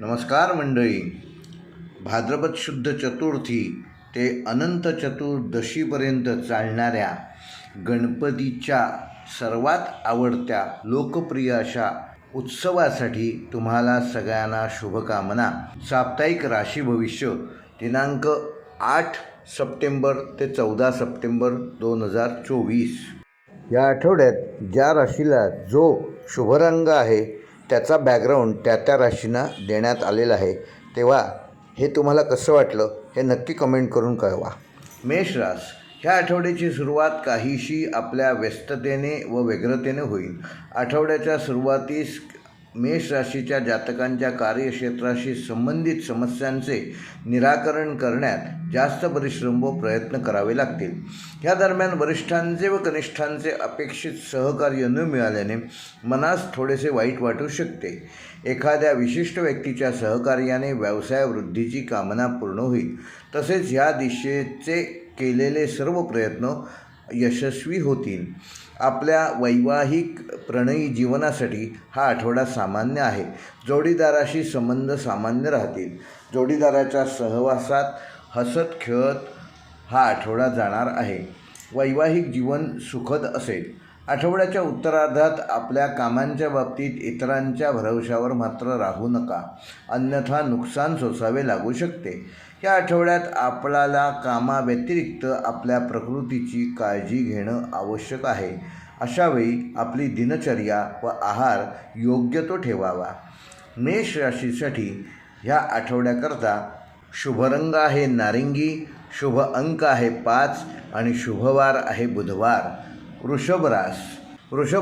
नमस्कार मंडळी. भाद्रपद शुद्ध चतुर्थी ते अनंत चतुर्दशीपर्यंत चालणाऱ्या गणपतीच्या सर्वात आवडत्या लोकप्रिय अशा उत्सवासाठी तुम्हाला सगळ्यांना शुभकामना. साप्ताहिक राशी भविष्य दिनांक आठ सप्टेंबर ते चौदा सप्टेंबर दोन हजार चोवीस. या आठवड्यात ज्या राशीला जो शुभरंग आहे त्याचा बॅकग्राऊंड त्या त्या राशींना देण्यात आलेला आहे. तेव्हा हे तुम्हाला कसं वाटलं हे नक्की कमेंट करून कळवा. मेष रास ह्या आठवड्याची सुरुवात काहीशी आपल्या व्यस्ततेने व व्यग्रतेने होईल. आठवड्याच्या सुरुवातीस मेष राशीच्या जातकांच्या कार्यक्षेत्राशी संबंधित समस्यांचे निराकरण करण्यात जास्त परिश्रम व प्रयत्न करावे लागतील. ह्या दरम्यान वरिष्ठांचे व कनिष्ठांचे अपेक्षित सहकार्य न मिळाल्याने मनास थोडेसे वाईट वाटू शकते. एखाद्या विशिष्ट व्यक्तीच्या सहकार्याने व्यवसाय वृद्धीची कामना पूर्ण होईल. तसेच ह्या दिशेचे केलेले सर्व प्रयत्न यशस्वी होतील. आपल्या वैवाहिक प्रणयी जीवनासाठी हा आठवडा सामान्य आहे. जोडीदाराशी संबंध सामान्य राहतील. जोडीदाराच्या सहवासात हसत खेळत हा आठवडा जाणार आहे. वैवाहिक जीवन सुखद असेल. आठवड्याच्या उत्तरार्धात आपल्या कामांच्या बाबतीत इतरांच्या भरवशावर मात्र राहू नका. अन्यथा नुकसान सोसावे लागू शकते. या आठवड्यात आपल्याला कामाव्यतिरिक्त आपल्या प्रकृतीची काळजी घेणं आवश्यक आहे. अशावेळी आपली दिनचर्या व आहार योग्य तो ठेवावा. मेष राशीसाठी ह्या आठवड्याकरता शुभरंग आहे नारिंगी शुभ अंक आहे पाच आणि शुभवार आहे बुधवार. वृषभ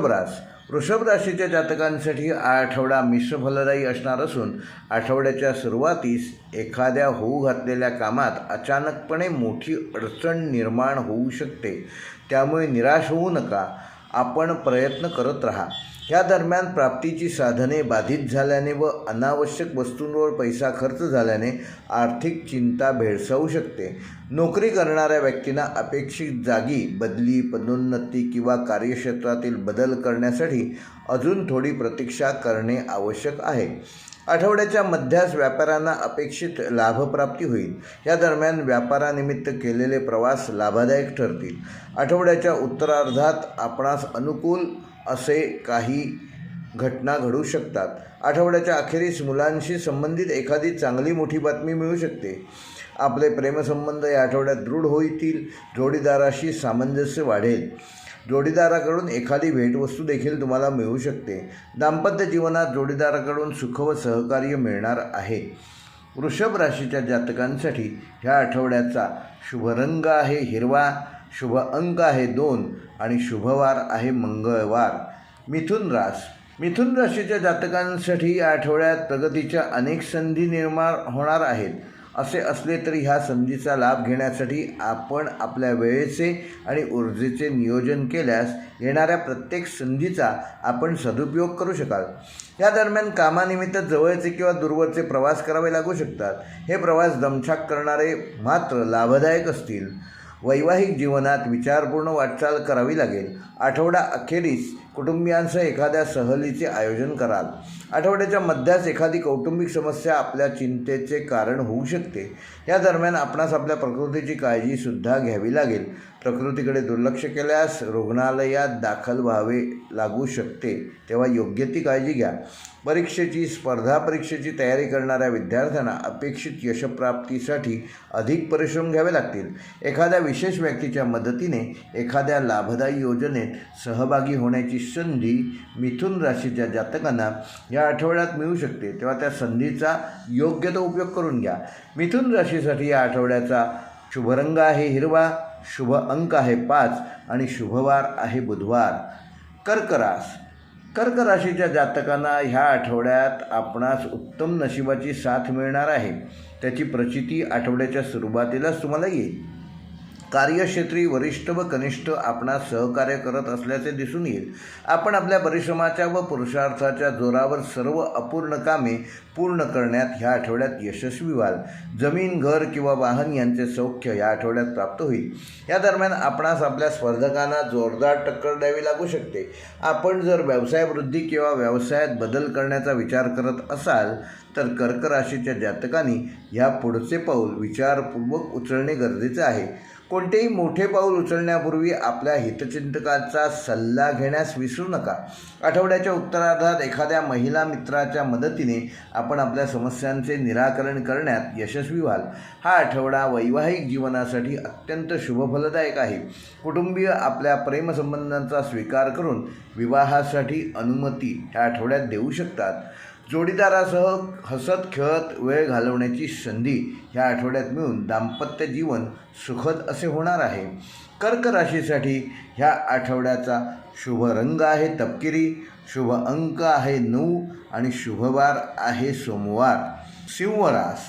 रास वृषभ राशीच्या जातकांसाठी आठवडा मिश्र फलदायी असणार असून आठवड्याच्या सुरुवातीस एखाद्या होऊ घातलेल्या कामात अचानकपणे मोठी अडचण निर्माण होऊ शकते. त्यामुळे निराश होऊ नका. आपण प्रयत्न करत राहा. या दरम्यान प्राप्तीची साधने बाधित झाल्याने व अनावश्यक वस्तूंवर पैसा खर्च झाल्याने आर्थिक चिंता भेडसावू शकते. नोकरी करणाऱ्या व्यक्तींना अपेक्षित जागी बदली पदोन्नती किंवा कार्यक्षेत्रातील बदल करण्यासाठी अजून थोडी प्रतीक्षा करणे आवश्यक आहे. आठवड्याच्या मध्यास व्यापाऱ्यांना अपेक्षित लाभप्राप्ती होईल. या दरम्यान व्यापारानिमित्त केलेले प्रवास लाभदायक ठरतील. आठवड्याच्या उत्तरार्धात आपणास अनुकूल असे काही घटना घडू शकतात. आठवड्याच्या अखेरीस मुलांशी संबंधित एखादी चांगली मोठी बातमी मिळू शकते. आपले प्रेमसंबंध या आठवड्यात दृढ होतील. जोडीदाराशी सामंजस्य वाढेल. जोडीदाराकडून एखादी भेटवस्तू देखील तुम्हाला मिळू शकते. दाम्पत्य जीवनात जोडीदाराकडून सुख व सहकार्य मिळणार आहे. वृषभ राशीच्या जातकांसाठी ह्या आठवड्याचा शुभ रंग आहे. हिरवा शुभ अंक आहे दोन आणि शुभवार आहे मंगळवार. मिथुन रास. मिथुन राशीच्या जातकांसाठी या आठवड्यात प्रगतीच्या अनेक संधी निर्माण होणार आहेत. असे असले तरी ह्या संधीचा लाभ घेण्यासाठी आपण आपल्या वेळेचे आणि ऊर्जेचे नियोजन केल्यास येणाऱ्या प्रत्येक संधीचा आपण सदुपयोग करू शकाल. या दरम्यान कामानिमित्त जवळचे किंवा दूरवरचे प्रवास करावे लागू शकतात. हे प्रवास दमछाक करणारे मात्र लाभदायक असतील. वैवाहिक जीवनात विचारपूर्ण वाटचाल करावी लागेल. आठवडा अखेरीस कुटुंबियांसह एखाद्या सहलीचे आयोजन कराल. आठवड्याच्या मध्यास एखादी कौटुंबिक समस्या आपल्या चिंतेचे कारण होऊ शकते. या दरम्यान आपणास आपल्या प्रकृतीची काळजीसुद्धा घ्यावी लागेल. प्रकृतीकडे दुर्लक्ष केल्यास रुग्णालयात दाखल व्हावे लागू शकते. तेव्हा योग्य ती काळजी घ्या. परीक्षेची स्पर्धा परीक्षेची तयारी करणाऱ्या विद्यार्थ्यांना अपेक्षित यशप्राप्तीसाठी अधिक परिश्रम घ्यावे लागतील. एखाद्या विशेष व्यक्तीच्या मदतीने एखाद्या लाभदायी योजनेत सहभागी होण्याची संधी मिथुन राशीच्या जातकांना या आठवड्यात मिळू शकते. तेव्हा त्या संधीचा योग्य तो उपयोग करून घ्या. मिथुन राशीसाठी या आठवड्याचा शुभरंग आहे. हिरवा शुभ अंक आहे पाच आणि शुभवार आहे बुधवार. कर्क रास कर्क राशीच्या जातकांना ह्या आठवड्यात आपणास उत्तम नशिबाची साथ मिळणार आहे. त्याची प्रचिती आठवड्याच्या सुरुवातीलाच तुम्हाला येईल. कार्यक्षेत्री वरिष्ठ व कनिष्ठ आपणास सहकार्य करत असल्याचे दिसून येईल. आपण आपल्या परिश्रमाच्या व पुरुषार्थाच्या जोरावर सर्व अपूर्ण कामे पूर्ण करण्यात ह्या आठवड्यात यशस्वी व्हाल. जमीन घर किंवा वाहन यांचे सौख्य या आठवड्यात प्राप्त होईल. या दरम्यान आपणास आपल्या स्पर्धकांना जोरदार टक्कर द्यावी लागू शकते. आपण जर व्यवसाय वृद्धी किंवा व्यवसायात बदल करण्याचा विचार करत असाल तर कर्क राशीच्या जातकांनी ह्या पुढचे पाऊल विचारपूर्वक उचलणे गरजेचे आहे. कोणतेही मोठे पाऊल उचलण्यापूर्वी आपल्या हितचिंतकाचा सल्ला घेण्यास विसरू नका. आठवड्याच्या उत्तरार्धात एखाद्या महिला मित्राच्या मदतीने आपण आपल्या समस्यांचे निराकरण करण्यात यशस्वी व्हाल. हा आठवडा वैवाहिक जीवनासाठी अत्यंत शुभफलदायक आहे. कुटुंबीय आपल्या प्रेमसंबंधांचा स्वीकार करून विवाहासाठी अनुमती ह्या आठवड्यात देऊ शकतात. जोडीदारासह हसत खेळत वेळ घालवण्याची संधी ह्या आठवड्यात मिळून दाम्पत्य जीवन सुखद असे होणार आहे. कर्क राशीसाठी ह्या आठवड्याचा शुभ रंग आहे तपकिरी शुभ अंक आहे नऊ आणि शुभवार आहे सोमवार. सिंहरास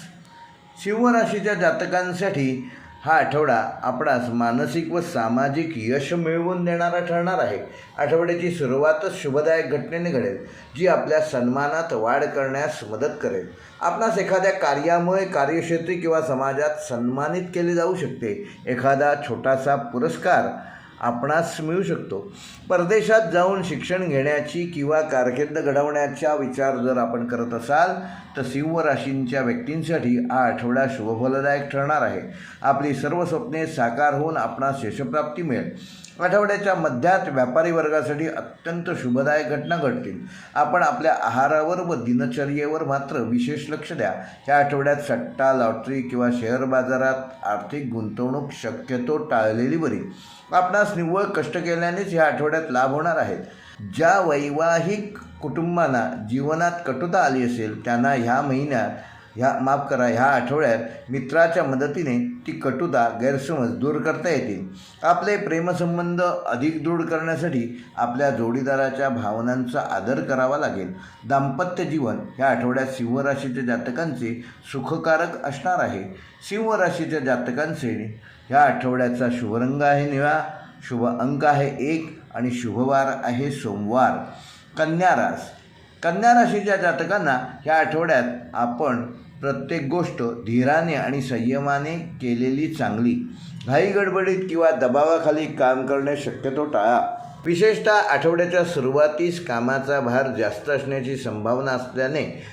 सिंह राशीच्या जातकांसाठी हा आठवडा आपणास मानसिक व सामाजिक यश मिळवून देणारा ठरणार आहे. आठवड्याची सुरुवातच शुभदायक घटनेने घडेल जी आपल्या सन्मानात वाढ करण्यास मदत करेल. आपणास एखाद्या कार्यामुळे कार्यक्षेत्री किंवा समाजात सन्मानित केले जाऊ शकते. एखादा छोटासा पुरस्कार आपणास मिळू शकतो. परदेशात जाऊन शिक्षण घेण्याची किंवा कारकीर्द घडवण्याचा विचार जर आपण करत असाल तर सिंह राशींच्या व्यक्तींसाठी हा आठवडा शुभफलदायक ठरणार आहे. आपली सर्व स्वप्ने साकार होऊन आपणास यशप्राप्ती मिळेल. आठवड्याच्या मध्यात व्यापारी वर्गासाठी अत्यंत शुभदायक घटना घडतील. आपण आपल्या आहारावर व दिनचर्येवर मात्र विशेष लक्ष द्या. या आठवड्यात सट्टा लॉटरी किंवा शेअर बाजारात आर्थिक गुंतवणूक शक्यतो टाळलेली बरी. आपणास निव्वळ कष्ट केल्यानेच ह्या आठवड्यात लाभ होणार आहेत. ज्या वैवाहिक कुटुंबांना जीवनात कटुता आली असेल त्यांना ह्या महिन्यात ह्या माफ करा ह्या आठवड्यात मित्राच्या मदतीने ती कटुता गैरसमज दूर करता येतील आपले प्रेमसंबंध अधिक दृढ करण्यासाठी आपल्या जोडीदाराच्या भावनांचा आदर करावा लागेल. दाम्पत्य जीवन ह्या आठवड्यात सिंहराशीच्या जातकांचे सुखकारक असणार आहे. सिंहराशीच्या जातकांचे ह्या आठवड्याचा शुभरंग आहे निळा शुभ अंक आहे एक आणि शुभवार आहे सोमवार. कन्या रास. कन्या राशीच्या जातकांना ह्या आठवड्यात आपण प्रत्येक गोष्ट धीराने आणि संयमाने केलेली चांगली. घाई गडबडीत किंवा दबावाखाली काम करणे शक्यतो टाळा. विशेषतः आठवड्याच्या सुरुवातीस कामाचा भार जास्त असण्याची संभावना असल्याने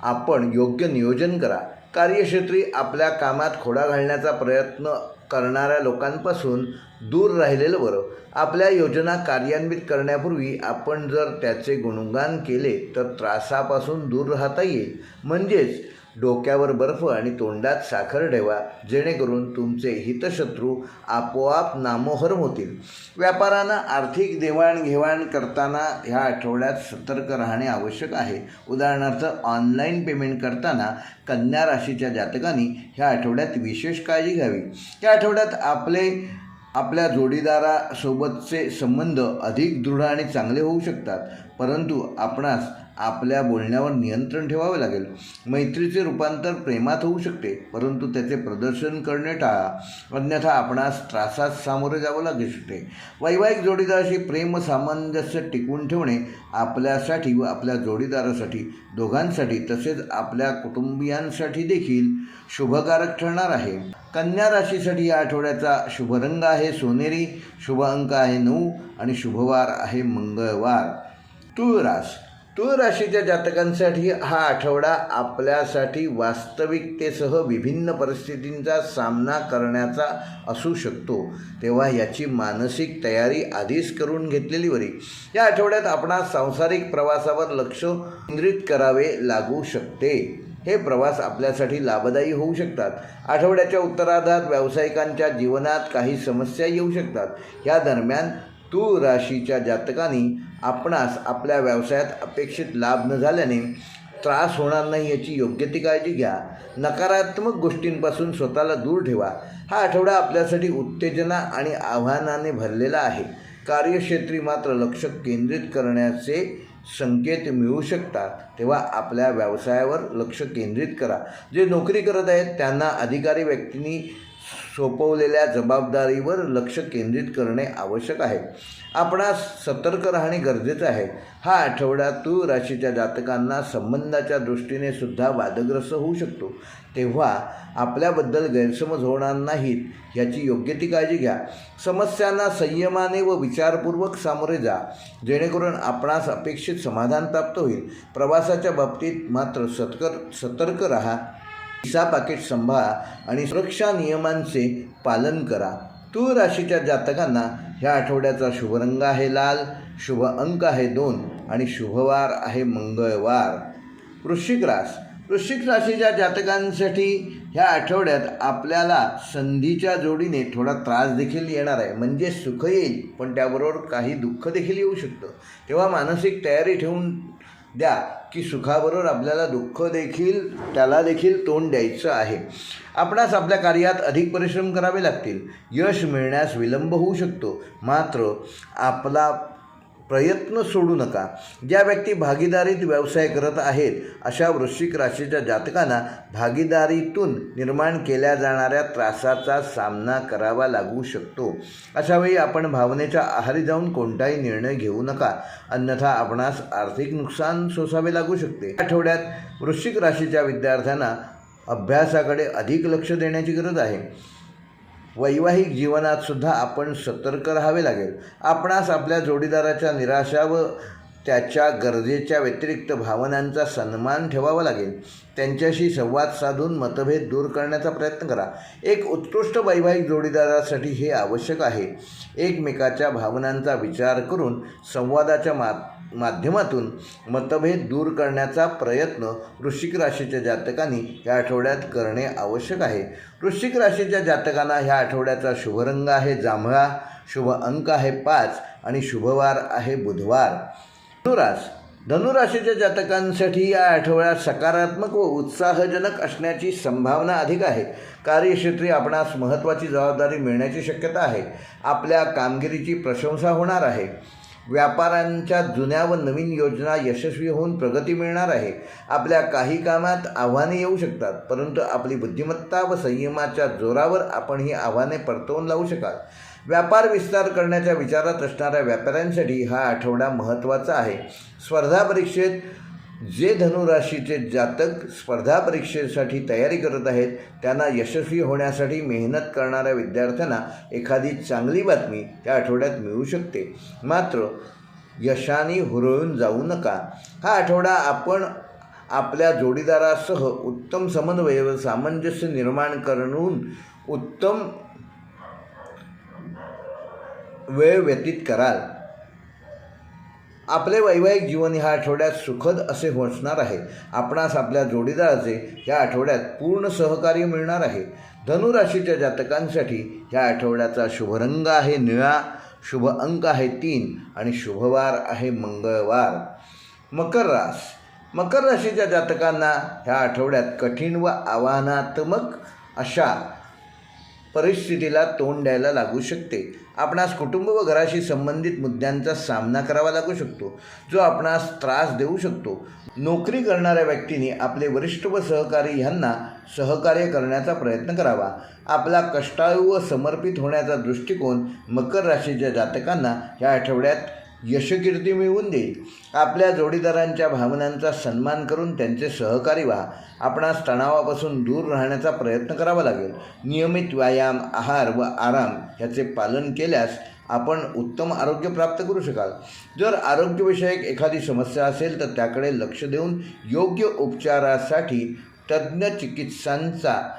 आपण योग्य नियोजन करा. कार्यक्षेत्री आपल्या कामात खोडा घालण्याचा प्रयत्न करणाऱ्या लोकांपासून दूर राहिलेलं बरं. आपल्या योजना कार्यान्वित करण्यापूर्वी आपण जर त्याचे गुणगान केले तर त्रासापासून दूर राहता येईल. म्हणजेच डोक्यावर बर्फ आणि तोंडात साखर ठेवा जेणेकरून तुमचे हितशत्रू आपोआप नामोहरम होतील. व्यापारानं आर्थिक देवाणघेवाण करताना ह्या आठवड्यात सतर्क राहणे आवश्यक आहे. उदाहरणार्थ ऑनलाईन पेमेंट करताना कन्या राशीच्या जातकांनी ह्या आठवड्यात विशेष काळजी घ्यावी. या आठवड्यात आपले आपल्या जोडीदारासोबतचे संबंध अधिक दृढ आणि चांगले होऊ शकतात. परंतु आपणास आपल्या बोलण्यावर नियंत्रण ठेवावे लागेल. मैत्रीचे रूपांतर प्रेमात होऊ शकते परंतु त्याचे प्रदर्शन करणे टाळा. अन्यथा आपणास त्रासास सामोरे जावं लागू शकते. वैवाहिक जोडीदाराशी प्रेम सामंजस्य टिकवून ठेवणे आपल्यासाठी व आपल्या जोडीदारासाठी दोघांसाठी तसेच आपल्या कुटुंबियांसाठी देखील शुभकारक ठरणार आहे. कन्या राशीसाठी या आठवड्याचा शुभरंग आहे सोनेरी शुभ अंक आहे नऊ आणि शुभवार आहे मंगळवार. तुळ रास तुळ राशीच्या जातकांसाठी हा आठवडा आपल्यासाठी वास्तविकतेसह विभिन्न परिस्थितींचा सामना करण्याचा असू शकतो. तेव्हा याची मानसिक तयारी आधीच करून घेतलेली बरी. या आठवड्यात आपणास सांसारिक प्रवासावर लक्ष केंद्रित करावे लागू शकते. हे प्रवास आपल्यासाठी लाभदायी होऊ शकतात. आठवड्याच्या उत्तरार्धात व्यावसायिकांच्या जीवनात काही समस्या येऊ शकतात. या दरम्यान तूळ राशीच्या जातकांनी आपणास आपल्या व्यवसायात अपेक्षित लाभ न झाल्याने त्रास होणार नाही याची योग्य ती काळजी घ्या. नकारात्मक गोष्टींपासून स्वतःला दूर ठेवा. हा आठवडा आपल्यासाठी उत्तेजना आणि आव्हानाने भरलेला आहे. कार्यक्षेत्री मात्र लक्ष केंद्रित करण्याचे संकेत मिळू शकतात. तेव्हा आपल्या व्यवसायावर लक्ष केंद्रित करा. जे नोकरी करत आहेत त्यांना अधिकारी व्यक्तींनी सोपवलेल्या जबाबदारीवर लक्ष केंद्रित करणे आवश्यक आहे. आपणास सतर्क राहणे गरजेचं आहे. हा आठवडा तू राशीच्या जातकांना संबंधाच्या दृष्टीने सुद्धा वादग्रस्त होऊ शकतो. तेव्हा आपल्याबद्दल गैरसमज होणार नाहीत याची योग्य ती काळजी घ्या. समस्यांना संयमाने व विचारपूर्वक सामोरे जा. जेणेकरून आपणास अपेक्षित समाधान प्राप्त होईल. प्रवासाच्या बाबतीत मात्र सतकर सतर्क राहा. विसा पाकिट सांभाळा आणि सुरक्षा नियमांचे पालन करा. तूळ राशीच्या जातकांना ह्या आठवड्याचा शुभरंग आहे लाल शुभ अंक आहे दोन आणि शुभवार आहे मंगळवार. वृश्चिक रास. वृश्चिक राशीच्या जातकांसाठी ह्या आठवड्यात आपल्याला संधीच्या जोडीने थोडा त्रास देखील येणार आहे. म्हणजे सुख येईल पण त्याबरोबर काही दुःख देखील येऊ शकतं. तेव्हा मानसिक तयारी ठेवून द्या की सुखाबरोबर आपल्याला दुःख देखील त्याला देखील तोंड द्यायचं आहे. आपणास आपल्या कार्यात अधिक परिश्रम करावे लागतील. यश मिळण्यास विलंब होऊ शकतो. मात्र आपला प्रयत्न सोडू नका. ज्या व्यक्ती भागीदारीत व्यवसाय करत आहेत अशा वृश्चिक राशीच्या जातकांना भागीदारीतून निर्माण केल्या जाणाऱ्या त्रासाचा सामना करावा लागू शकतो. अशावेळी आपण भावनेच्या आहारी जाऊन कोणताही निर्णय घेऊ नका. अन्यथा आपणास आर्थिक नुकसान सोसावे लागू शकते. आठवड्यात वृश्चिक राशीच्या विद्यार्थ्यांना अभ्यासाकडे अधिक लक्ष देण्याची गरज आहे. वैवाहिक जीवनात सुद्धा आपण सतर्क राहावे लागेल. आपणास आपल्या जोडीदाराच्या निराशा व त्याच्या गरजेच्या व्यतिरिक्त भावनांचा सन्मान ठेवावा लागेल. त्यांच्याशी संवाद साधून मतभेद दूर करण्याचा प्रयत्न करा. एक उत्कृष्ट वैवाहिक जोडीदारासाठी हे आवश्यक आहे. एकमेकाच्या भावनांचा विचार करून संवादाच्या मा माध्यमातून मतभेद दूर करण्याचा प्रयत्न वृश्चिक राशीच्या जातकांनी या आठवड्यात करणे आवश्यक आहे. वृश्चिक राशीच्या जातकांना ह्या आठवड्याचा शुभरंग आहे जांभळा शुभ अंक आहे पाच आणि शुभवार आहे बुधवार. धनुरास. धनुराशीच्या जातकांसाठी या आठवड्यात सकारात्मक व उत्साहजनक असण्याची संभावना अधिक आहे. कार्यक्षेत्री आपणास महत्त्वाची जबाबदारी मिळण्याची शक्यता आहे. आपल्या कामगिरीची प्रशंसा होणार आहे. व्यापाऱ्यांच्या जुन्या व नवीन योजना यशस्वी होऊन प्रगती मिळणार आहे. आपल्या काही कामात आव्हाने येऊ शकतात परंतु आपली बुद्धिमत्ता व संयमाच्या जोरावर आपण ही आव्हाने परतवून लावू शकाल. व्यापार विस्तार करण्याच्या विचारात असणाऱ्या व्यापाऱ्यांसाठी हा आठवडा महत्त्वाचा आहे. स्पर्धा परीक्षेत जे धनुराशीचे जातक स्पर्धा परीक्षेसाठी तयारी करत आहेत त्यांना यशस्वी होण्यासाठी मेहनत करणाऱ्या विद्यार्थ्यांना एखादी चांगली बातमी त्या आठवड्यात मिळू शकते. मात्र यशाने हुरळून जाऊ नका. हा आठवडा आपण आपल्या जोडीदारासह उत्तम समन्वय व सामंजस्य निर्माण करून उत्तम वेळ व्यतीत कराल. आपले वैवाहिक जीवन ह्या आठवड्यात सुखद असे होणार आहे. आपणास आपल्या जोडीदाराचे ह्या आठवड्यात पूर्ण सहकार्य मिळणार आहे. धनुराशीच्या जातकांसाठी ह्या आठवड्याचा शुभरंग आहे निळा. शुभ अंक आहे तीन आणि शुभवार आहे मंगळवार. मकर रास. मकर राशीच्या जातकांना ह्या आठवड्यात कठीण व आव्हानात्मक अशा परिस्थितीला तोंड द्यायला लागू शकते. आपणास कुटुंब व घराशी संबंधित मुद्द्यांचा सामना करावा लागू शकतो जो आपणास त्रास देऊ शकतो. नोकरी करणाऱ्या व्यक्तीने आपले वरिष्ठ व सहकारी ह्यांना सहकार्य करण्याचा प्रयत्न करावा. आपला कष्टाळू व समर्पित होण्याचा दृष्टिकोन मकर राशीच्या जातकांना या आठवड्यात यशकीर्ती मिळवून देईल. आपल्या जोडीदारांच्या भावनांचा सन्मान करून त्यांचे सहकारी व्हा. आपणास तणावापासून दूर राहण्याचा प्रयत्न करावा लागेल. नियमित व्यायाम आहार व आराम ह्याचे पालन केल्यास आपण उत्तम आरोग्य प्राप्त करू शकाल. जर आरोग्यविषयक एखादी समस्या असेल तर त्याकडे लक्ष देऊन योग्य उपचारासाठी तज्ज्ञ चिकित्सांचा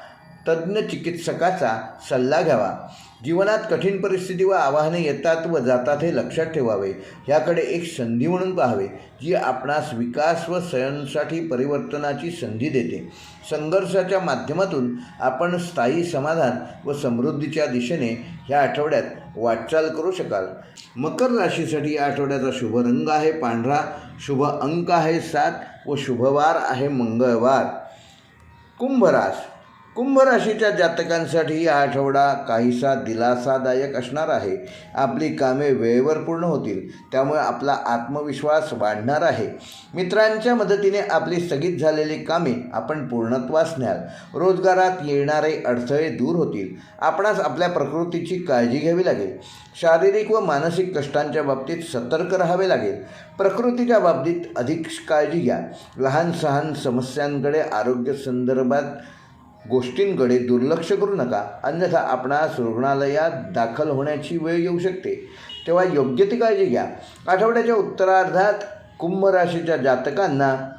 तज्ज्ञ चिकित्सकाचा सल्ला घ्यावा. जीवनात कठीण परिस्थिती व आव्हाने येतात व जातात हे लक्षात ठेवावे. ह्याकडे एक संधी म्हणून पाहावे जी आपणास विकास व स्वयंसाठी परिवर्तनाची संधी देते. संघर्षाच्या माध्यमातून आपण स्थायी समाधान व समृद्धीच्या दिशेने ह्या आठवड्यात वाटचाल करू शकाल. मकर राशीसाठी या आठवड्याचा शुभ रंग आहे पांढरा शुभ अंक आहे सात व शुभवार आहे मंगळवार. कुंभरास कुंभ राशीच्या जातकांसाठी हा आठवडा काहीसा दिलासादायक असणार आहे. आपली कामे वेळेवर पूर्ण होतील त्यामुळे आपला आत्मविश्वास वाढणार आहे. मित्रांच्या मदतीने आपली स्थगित झालेली कामे आपण पूर्णत्वास न्याल. रोजगारात येणारे अडथळे दूर होतील. आपणास आपल्या प्रकृतीची काळजी घ्यावी लागेल. शारीरिक व मानसिक कष्टांच्या बाबतीत सतर्क राहावे लागेल. प्रकृतीच्या बाबतीत अधिक काळजी घ्या. लहान सहान समस्यांकडे आरोग्य संदर्भात गोष्टींकडे दुर्लक्ष करू नका. अन्यथा आपणास रुग्णालयात दाखल होण्याची वेळ येऊ शकते. तेव्हा योग्य ती काळजी घ्या. आठवड्याच्या उत्तरार्धात कुंभ राशीच्या जातकांना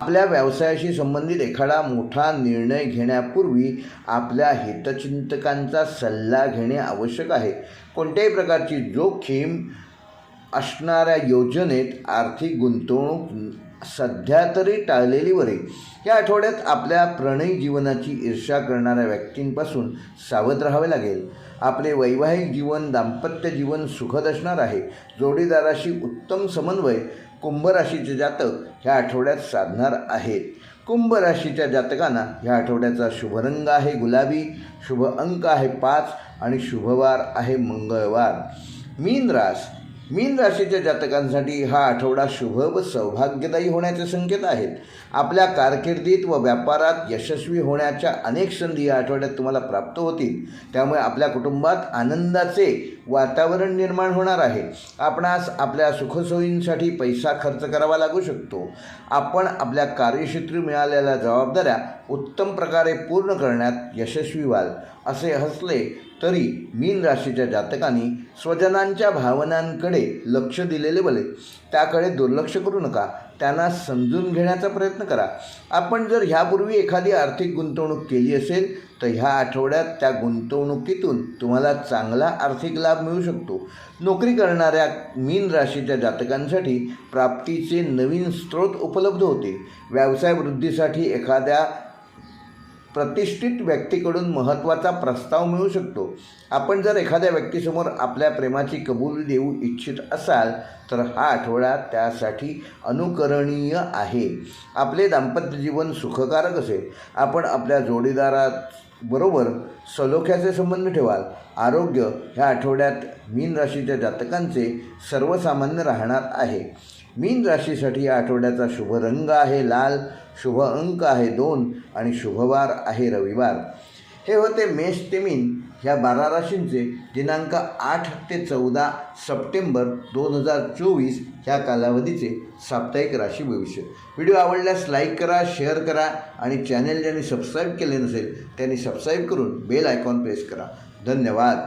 आपल्या व्यवसायाशी संबंधित एखादा मोठा निर्णय घेण्यापूर्वी आपल्या हितचिंतकांचा सल्ला घेणे आवश्यक आहे. कोणत्याही प्रकारची जोखीम असणाऱ्या योजनेत आर्थिक गुंतवणूक सध्या तरी टाळलेली वरे या आठवड्यात आपल्या प्रणयी जीवनाची ईर्षा करणाऱ्या व्यक्तींपासून सावध राहावे लागेल. आपले वैवाहिक जीवन दाम्पत्य जीवन सुखद असणार आहे. जोडीदाराशी उत्तम समन्वय कुंभ राशीचे जातक ह्या आठवड्यात साधणार आहेत. कुंभ राशीच्या जातकांना ह्या आठवड्याचा शुभरंग आहे गुलाबी शुभ अंक आहे पाच आणि शुभवार आहे मंगळवार. मीन रास मीन राशीच्या जातकांसाठी हा आठवडा शुभ व सौभाग्यदायी होण्याचे संकेत आहेत. आपल्या कारकिर्दीत व व्यापारात यशस्वी होण्याच्या अनेक संधी या आठवड्यात तुम्हाला प्राप्त होतील. त्यामुळे आपल्या कुटुंबात आनंदाचे वातावरण निर्माण होणार आहे. आपणास आपल्या सुखसोयींसाठी पैसा खर्च करावा लागू शकतो. आपण आपल्या कार्यक्षेत्री मिळालेल्या जबाबदाऱ्या उत्तम प्रकारे पूर्ण करण्यात यशस्वी व्हाल असे हसले तरी मीन राशीच्या जातकांनी स्वजनांच्या भावनांकडे लक्ष दिलेले बले. त्याकडे दुर्लक्ष करू नका. त्यांना समजून घेण्याचा प्रयत्न करा. आपण जर ह्यापूर्वी एखादी आर्थिक गुंतवणूक केली असेल तर ह्या आठवड्यात त्या गुंतवणुकीतून तुम्हाला चांगला आर्थिक लाभ मिळू शकतो. नोकरी करणाऱ्या मीन राशीच्या जातकांसाठी प्राप्तीचे नवीन स्रोत उपलब्ध होते. व्यवसाय वृद्धीसाठी एखाद्या प्रतिष्ठित व्यक्तीकडून महत्त्वाचा प्रस्ताव मिळू शकतो. आपण जर एखाद्या व्यक्तीसमोर आपल्या प्रेमाची कबुली देऊ इच्छित असाल तर हा आठवडा त्यासाठी अनुकरणीय आहे. आपले दाम्पत्य जीवन सुखकारक असेल. आपण आपल्या जोडीदाराबरोबर सलोख्याचे संबंध ठेवाल. आरोग्य ह्या आठवड्यात मीन राशीच्या जातकांचे सर्वसामान्य राहणार आहे. मीन राशीसाठी या आठवड्याचा शुभ रंग आहे लाल शुभ अंक आहे दोन आणि शुभवार आहे रविवार. हे होते मेष ते मीन. ह्या बारा राशींचे दिनांक आठ ते चौदा सप्टेंबर दोन हजार चोवीस ह्या कालावधीचे साप्ताहिक राशी भविष्य. व्हिडिओ आवडल्यास लाईक करा शेअर करा आणि चॅनेल ज्यांनी सबस्क्राईब केले नसेल त्यांनी सबस्क्राईब करून बेल आयकॉन प्रेस करा. धन्यवाद.